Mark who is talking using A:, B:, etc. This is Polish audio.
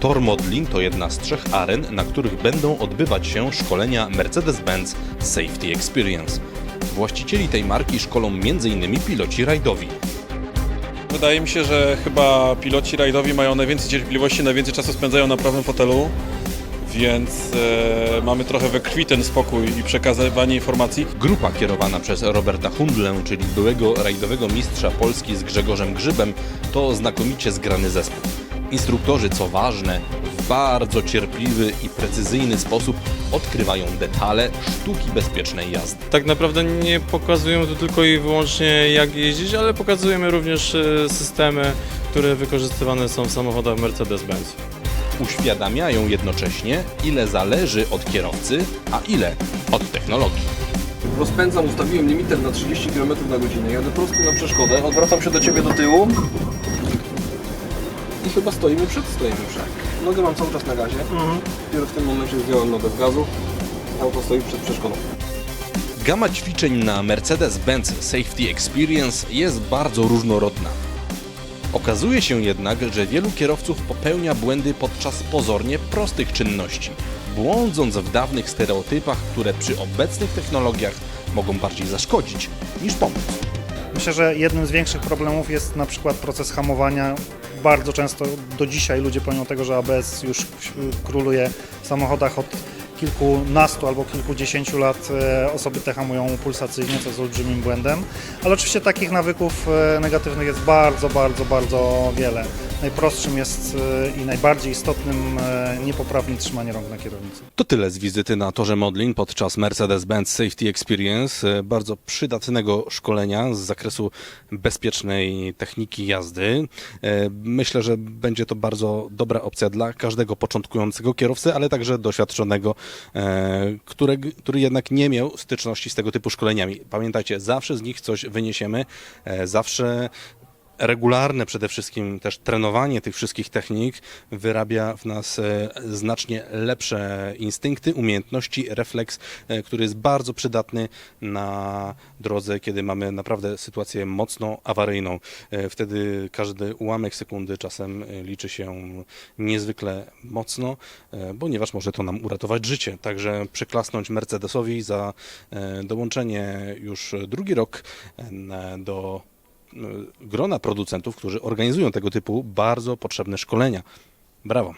A: Tor Modlin to jedna z trzech aren, na których będą odbywać się szkolenia Mercedes-Benz Safety Experience. Właścicieli tej marki szkolą m.in. piloci rajdowi.
B: Wydaje mi się, że chyba piloci rajdowi mają najwięcej cierpliwości, najwięcej czasu spędzają na prawym fotelu, więc e, mamy trochę we krwi ten spokój i przekazywanie informacji.
A: Grupa kierowana przez Roberta Hundlę, czyli byłego rajdowego mistrza Polski z Grzegorzem Grzybem, to znakomicie zgrany zespół. Instruktorzy, co ważne, w bardzo cierpliwy i precyzyjny sposób odkrywają detale sztuki bezpiecznej jazdy.
C: Tak naprawdę nie pokazujemy tu tylko i wyłącznie jak jeździć, ale pokazujemy również e, systemy, które wykorzystywane są w samochodach Mercedes-Benz.
A: Uświadamiają jednocześnie, ile zależy od kierowcy, a ile od technologii.
D: Rozpędzam, ustawiłem limiter na 30 km na godzinę. Jadę prosto na przeszkodę, odwracam się do Ciebie do tyłu. I chyba stoimy przed, stoimy przed. Nogę mam cały czas na gazie. Dopiero w tym momencie zdjąłem nogę z gazu. Auto stoi przed przeszkodą.
A: Gama ćwiczeń na Mercedes-Benz Safety Experience jest bardzo różnorodna. Okazuje się jednak, że wielu kierowców popełnia błędy podczas pozornie prostych czynności, błądząc w dawnych stereotypach, które przy obecnych technologiach mogą bardziej zaszkodzić niż pomóc.
E: Myślę, że jednym z większych problemów jest na przykład proces hamowania. Bardzo często do dzisiaj ludzie, pomimo tego, że ABS już króluje w samochodach od kilkunastu albo kilkudziesięciu lat, e, osoby te hamują pulsacyjnie, co jest olbrzymim błędem. Ale oczywiście takich nawyków e, negatywnych jest bardzo, bardzo, bardzo wiele. Najprostszym jest e, i najbardziej istotnym e, niepoprawne trzymanie rąk na kierownicy.
A: To tyle z wizyty na torze Modlin podczas Mercedes-Benz Safety Experience, bardzo przydatnego szkolenia z zakresu bezpiecznej techniki jazdy. Myślę, że będzie to bardzo dobra opcja dla każdego początkującego kierowcy, ale także doświadczonego, który, który jednak nie miał styczności z tego typu szkoleniami. Pamiętajcie, zawsze z nich coś wyniesiemy, e, zawsze regularne przede wszystkim też trenowanie tych wszystkich technik wyrabia w nas e, znacznie lepsze instynkty, umiejętności, refleks, e, który jest bardzo przydatny na drodze, kiedy mamy naprawdę sytuację mocno awaryjną. E, Wtedy każdy ułamek sekundy czasem liczy się niezwykle mocno, ponieważ może to nam uratować życie. Także przyklasnąć Mercedesowi za dołączenie już drugi rok do grona producentów, którzy organizują tego typu bardzo potrzebne szkolenia. Brawo.